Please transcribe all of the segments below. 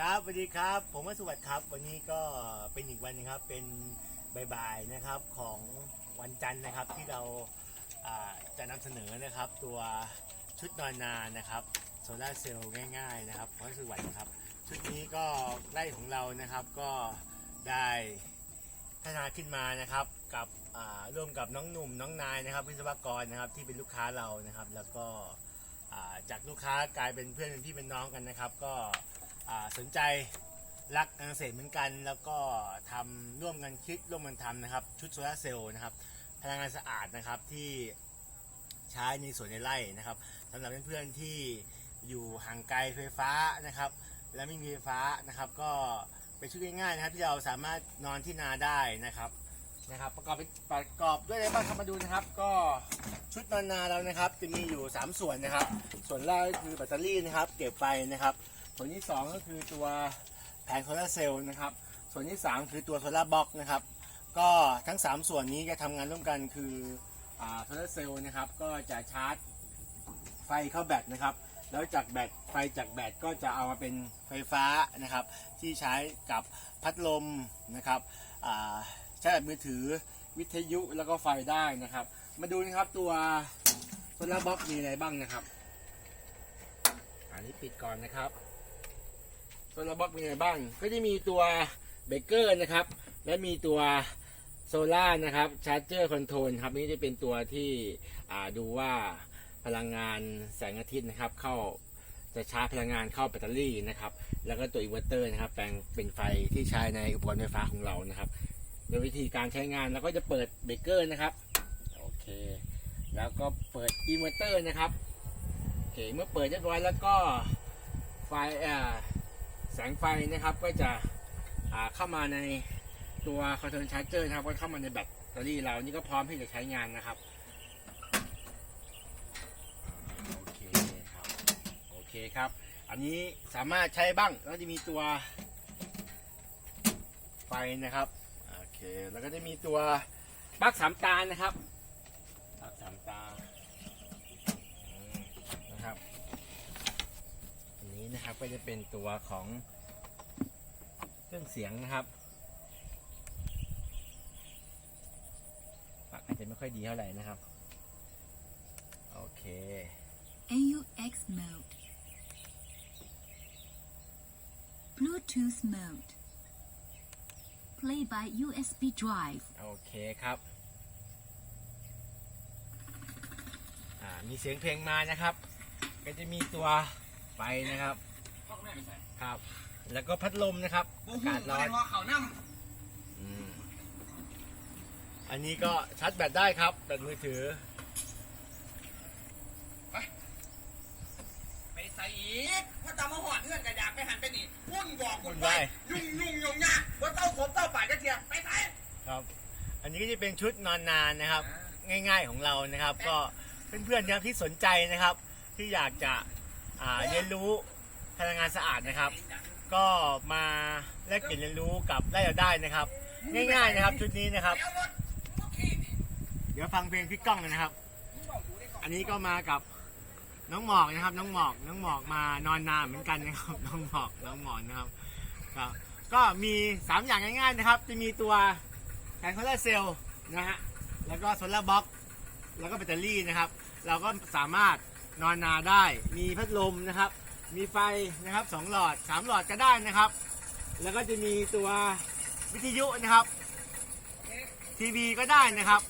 ครับสวัสดีครับ ผมวัสวัสดิ์ครับ วันนี้ก็เป็นอีกวันหนึงครับ เป็นบ่ายๆนะครับของวันจันทร์นะครับที่เราจะนำเสนอนะครับ ตัวชุดนอนนานะครับโซลาเซลล์ง่ายๆนะครับของวัสวัสดิ์ครับ ชุดนี้ก็ไร่ของเรานะครับก็ได้พัฒนาขึ้นมานะครับกับร่วมกับน้องหนุ่มน้องนายนะครับวิศวกรนะครับที่เป็นลูกค้าเรานะครับ แล้วก็จากลูกค้ากลายเป็นเพื่อนเป็นพี่เป็นน้องกันนะครับ ก็ สนใจรักการเกษตรเหมือนกัน แล้วก็ทำร่วมกันคิดร่วมกันทำนะครับ ชุดโซลาเซลล์นะครับ พลังงานสะอาดนะครับที่ใช้ในสวนในไร่นะครับสำหรับเพื่อนๆที่อยู่ห่างไกลไฟฟ้านะครับ และไม่มีไฟฟ้านะครับ ก็เป็นชุดง่ายๆนะครับ ที่เราสามารถนอนที่นาได้นะครับนะครับ ประกอบประกอบด้วยอะไรบ้างครับมาดูนะครับ ก็ชุดนอนนาเรานะครับ จะมีอยู่ 3 ส่วนนะครับ ส่วนแรกก็คือแบตเตอรี่นะครับ เก็บไฟนะครับ ส่วนที่ 2 ก็คือตัวแผงโซลาเซลล์นะครับ ส่วนที่ 3 คือตัวโซลาร์บล็อกนะครับ ก็ทั้ง 3 ส่วนนี้จะทำงานร่วมกันคือโซลาเซลล์นะครับ ก็จะชาร์จไฟเข้าแบตนะครับ แล้วจากแบตไฟจากแบตก็จะเอามาเป็นไฟฟ้านะครับ ที่ใช้กับพัดลมนะครับใช้แบบมือถือวิทยุแล้วก็ไฟได้นะครับ มาดูนะครับตัวโซลาร์บ็อกมีอะไรบ้างนะครับ อันนี้ปิดก่อนนะครับ โซลาร์บล็อกมีอะไรบ้าง ก็จะมีตัวเบรกเกอร์นะครับ และมีตัวโซล่านะครับชาร์จเจอร์คอนโทรลครับนี่จะเป็นตัวที่อ่าดูว่าพลังงานแสงอาทิตย์นะครับ เข้าจะชาร์จพลังงานเข้าแบตเตอรี่นะครับ แล้วก็ตัวอินเวอร์เตอร์นะครับ แปลงเป็นไฟที่ใช้ในอุปกรณ์ไฟฟ้าของเรานะครับ โดยวิธีการใช้งานเราก็จะเปิดเบรกเกอร์นะครับโอเค แล้วก็เปิดอินเวอร์เตอร์นะครับโอเคเมื่อเปิดเรียบร้อยแล้วก็ไฟอ่า แสงไฟนะครับก็จะเข้ามาในตัวคอนโทรลชาร์จเจอร์นะครับก็เข้ามาในแบตเตอรี่เรานี่ก็พร้อมที่จะใช้งานนะครับโอเคครับโอเคครับ อันนี้สามารถใช้บ้างแล้วจะมีตัวไฟนะครับโอเคแล้วก็จะมีตัวปลั๊กสามตานะครับปลั๊กสามตา นะครับอั นนี้นะครับก็จะเป็นตัวของเครื่องเสียงนะครับปากอาจจะไม่ค่อยดีเท่าไหร่นะครับ โอเค AUX mode Bluetooth mode Play by USB drive โอเคครับอ่ามีเสียงเพลงมานะครับ ก็จะมีตัว ไฟนะครับ ครับ แล้วก็พัดลมนะครับอากาศร้อนเขานั่งอืมอันนี้ก็ชาร์จแบตได้ครับ แบตมือถือไปใส่อีกว่าตามมาหอดเงื่อนกระยากไปหันไปนี่วุ่นบอกวุ่วุ่นนไปวายยุ่งยุ่งยุ่งยากว่าเต้าผมเต้าป่าจะเทียมไปใส่ครับ อันนี้ก็จะเป็นชุดนอนนานนะครับ ง่ายๆของเรานะครับ ก็เพื่อนๆนะครับที่สนใจนะครับ ที่อยากจะ อ่าเรียนรู้พลังงานสะอาดนะครับ ก็มาแลกเปลี่ยนเรียนรู้กับได้เราได้นะครับ ง่ายๆนะครับชุดนี้นะครับ เดี๋ยวฟังเพลงพี่ก้องกันนะครับ อันนี้ก็มากับน้องหมอกนะครับ น้องหมอกน้องหมอกมานอนนานเหมือนกันนะครับ น้องหมอกน้องหมอกนะครับครับก็มีสามอย่างง่ายๆนะครับ จะมีตัวแผงโซลาร์เซลล์นะฮะแล้วก็โซลาร์บล็อกแล้วก็แบตเตอรี่นะครับ เราก็สามารถ นอนนาได้ มีพัดลมนะครับ มีไฟนะครับสองหลอดสามหลอดก็ได้นะครับ แล้วก็จะมีตัววิทยุนะครับทีวีก็ได้นะครับ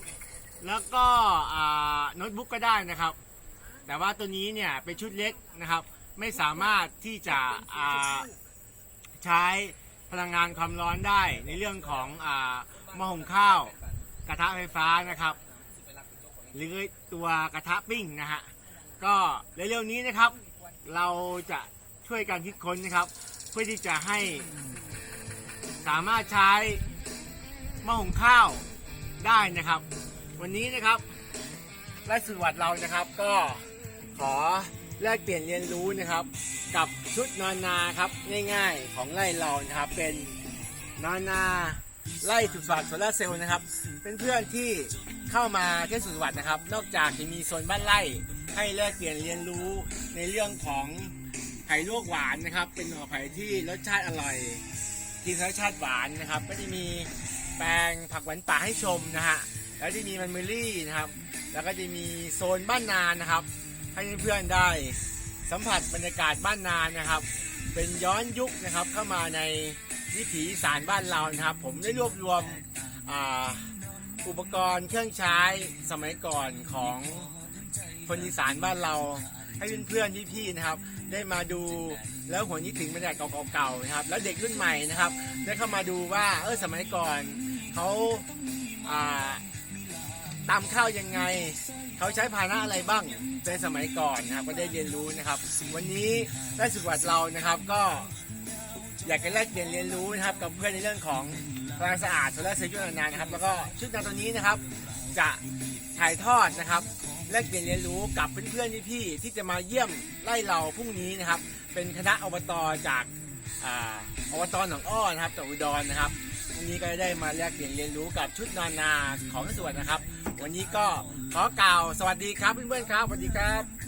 แล้วก็โน้ตบุ๊กก็ได้นะครับ แต่ว่าตัวนี้เนี่ยเป็นชุดเล็กนะครับ ไม่สามารถที่จะใช้พลังงานความร้อนได้ในเรื่องของอ่าหม้อหุงข้าว กระทะไฟฟ้านะครับ หรือตัวกระทะปิ้งนะฮะ ก็เร็วๆนี้นะครับ เราจะช่วยกันคิดค้นนะครับ เพื่อที่จะให้สามารถใช้หม้อหุงข้าวได้นะครับ วันนี้นะครับไร่สุดวัดเรานะครับก็ขอแลกเปลี่ยนเรียนรู้นะครับ กับชุดนอนนาครับง่ายๆของไร่เรานะครับเป็นนอนนา ไร่สุดวัดโซลาเซลล์นะครับเป็นเพื่อนที่เข้ามาที่สุดวัดนะครับ นอกจากจะมีโซนบ้านไร่ให้แลกเปลี่ยนเรียนรู้ในเรื่องของไผ่ลวกหวานนะครับ เป็นห่อไผ่ที่รสชาติอร่อยกินรสชาติหวานนะครับ ก็จะมีแปลงผักหวานป่าให้ชมนะฮะแล้วจะมีมันเมอรี่นะครับ แล้วก็จะมีโซนบ้านนานะครับ ให้เพื่อนๆได้สัมผัสบรรยากาศบ้านนานะครับ เป็นย้อนยุคนะครับเข้ามาใน วิถีอีสารบ้านเรานะครับ ผมได้รวบรวมอ,อุปกรณ์เครื่องใช้สมัยก่อนของคนอีสานบ้านเรา ให้เพื่อนๆพี่ๆนะครับ ได้มาดูแล้วหัวนี้ถึงบรรยากาศเก่าๆนะครับ แล้วเด็กรุ่นใหม่นะครับ ได้เข้ามาดูว่าเออสมัยก่อนเขาอ่าตำข้าวยังไง เขาใช้พาหนะอะไรบ้างในสมัยก่อนนะครับ ก็ได้เรียนรู้นะครับ วันนี้ได้สุวัสดเรานะครับก็ อยากจะแลกเปลี่ยนเรียนรู้นะครับกับเพื่อนในเรื่องของพลังสะอาดโซลาร์เซลล์ชุดนานๆนะครับแล้วก็ชุดนานตัวนี้นะครับจะถ่ายทอดนะครับแลกเปลี่ยนเรียนรู้กับเพื่อนๆพี่ๆที่จะมาเยี่ยมไล่เราพรุ่งนี้นะครับ เป็นคณะอบตจากอ่าอบตหนองอ้อนะครับจากอุดรนะครับวันนี้ก็ได้มาแลกเปลี่ยนเรียนรู้กับชุดนอนนาของสวนนะครับ วันนี้ก็ขอกล่าวสวัสดีครับเพื่อนๆครับสวัสดีครับ